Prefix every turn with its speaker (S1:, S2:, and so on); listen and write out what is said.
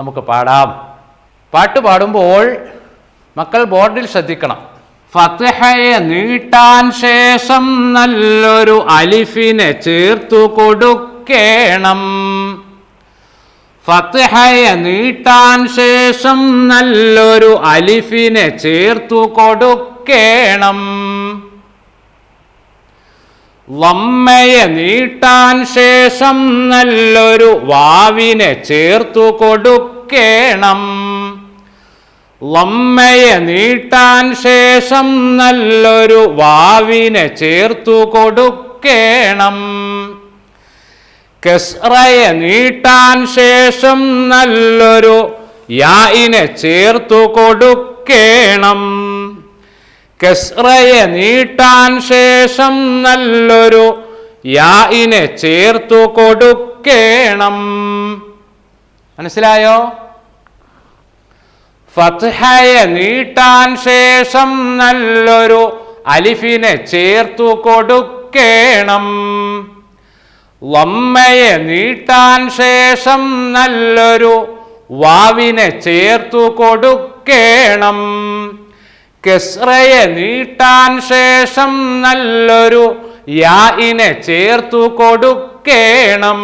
S1: നമുക്ക് പാടാം. പാട്ട് പാടുമ്പോൾ മക്കൾ ബോർഡിൽ ശ്രദ്ധിക്കണം. ഫത്ഹയെ നീട്ടാൻ ശേഷം നല്ലൊരു അലിഫിനെ ചേർത്തു കൊടുക്കേണം. ഫത്ഹയെ നീട്ടാൻ ശേഷം നല്ലൊരു അലിഫിനെ ചേർത്തു കൊടുക്കേണം. വമ്മയെ നീട്ടാൻ ശേഷം നല്ലൊരു വാവിനെ ചേർത്തു കൊടുക്കേണം. വമ്മയെ നീട്ടാൻ ശേഷം നല്ലൊരു വാവിനെ ചേർത്തു കൊടുക്കേണം. കെസ്റയെ നീട്ടാൻ ശേഷം നല്ലൊരു യായിനെ ചേർത്തു കൊടുക്കേണം. കെസ്റയെ നീട്ടാൻ ശേഷം നല്ലൊരു യായിനെ ചേർത്തു കൊടുക്കേണം. മനസ്സിലായോ? ഫത്ഹയെ നീട്ടാൻ ശേഷം നല്ലൊരു അലിഫിനെ ചേർത്തു കൊടുക്കേണം. വമ്മയെ നീട്ടാൻ ശേഷം നല്ലൊരു വാവിനെ ചേർത്തു കൊടുക്കേണം. കെസ്റയെ നീട്ടാൻ ശേഷം നല്ലൊരു യാ ഇനെ ചേർത്തു കൊടുക്കേണം.